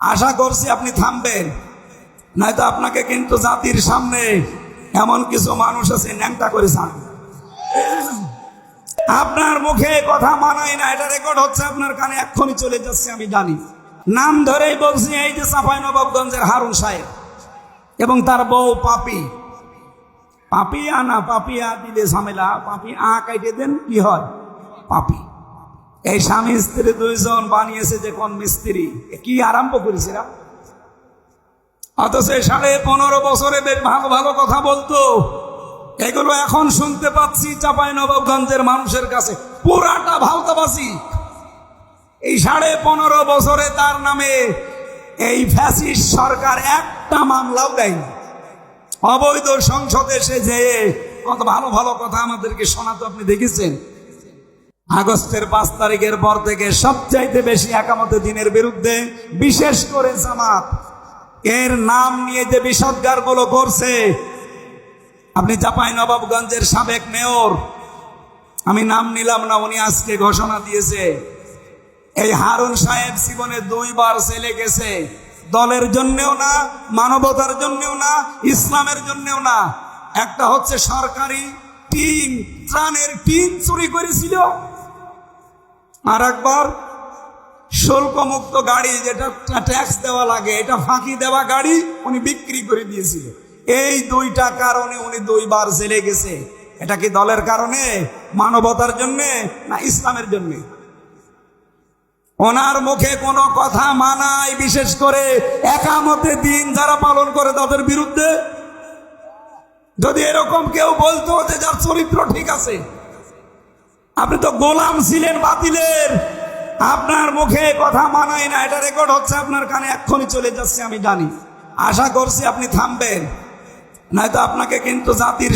আশা করছি আপনি থামবেন। নয়তো আপনাকে কিন্তু জাতির সামনে এমন কিছু মানুষ আছে ন্যাংটা করে ছাড়বে। আপনার মুখে কথা মানাই না, এটা রেকর্ড হচ্ছে আপনার কানে, এক্ষুনি চলে যাচ্ছে আমি জানি। নাম ধরেই বলছি, এই যে চাপাই নবাবগঞ্জের হারুন সাহেব এবং তার বউ পাপি। পাপিয়া না, পাপিয়া দিলে ঝামেলা, পাপি আ কাইটে দেন, কি হয়? পাপি। এই স্বামী, স্ত্রী দুইজন বানিয়েছে যে কোন মিস্ত্রি। কি আরম্ভ করেছে এরা? অথচ সাড়ে পনেরো বছরে বেশ ভালো ভালো কথা বলতো। এগুলো এখন শুনতে পাচ্ছি চাপাই নবাবগঞ্জের মানুষের কাছে। পুরাটা ভালতাবাসি। এই সাড়ে পনেরো বছরে তার নামে এই ফ্যাসিস্ট সরকার একটা মামলাও দেয়নি। অবৈধ সংসদে এসে যে কত ভালো ভালো কথা আমাদেরকে শোনাতো, আপনি দেখেছেন? আগস্টের পাঁচ তারিখের পর থেকে সবচাইতে বেশি একামত দিনের বিরুদ্ধে বিশেষ করে জামাত। এর নাম নিয়ে যে বিষদগারগুলো করছে, আপনি চাপাই নবাবগঞ্জের সাবেক মেয়র, আমি নাম নিলাম না, উনি আজকে ঘোষণা দিয়েছে। এই হারুন সাহেব জীবনে দুইবার জেলে গেছে। দলের জন্যেও না, মানবতার জন্যেও না, ইসলামের জন্যেও না। একটা হচ্ছে সরকারি টিন ত্রাণের টিন চুরি করেছিল। আর একবার শুল্কমুক্ত গাড়ি যেটা ট্যাক্স দেওয়া লাগে, এটা ফাঁকি দেওয়া গাড়ি উনি বিক্রি করে দিয়েছিল। এই দুইটা কারণে উনি দুইবার জেলে গেছে। এটা কি দলের কারণে, মানবতার জন্যে, না ইসলামের জন্যে? ওনার মুখে কোনো কথা মানায়, বিশেষ করে একামতে দিন যারা পালন করে তাদের বিরুদ্ধে? যদি এরকম কেউ বলতো যে যার চরিত্র ঠিক আছে আপনি তো গোলাম ছিলেন বাতিলের। আপনার মুখে কথা মানাই না, এটা রেকর্ড হচ্ছে আপনার কানে, এক্ষুনি চলে যাচ্ছে, আমি জানি। আশা করছি আপনি থামবেন। নয়তো আপনাকে কিন্তু জাতির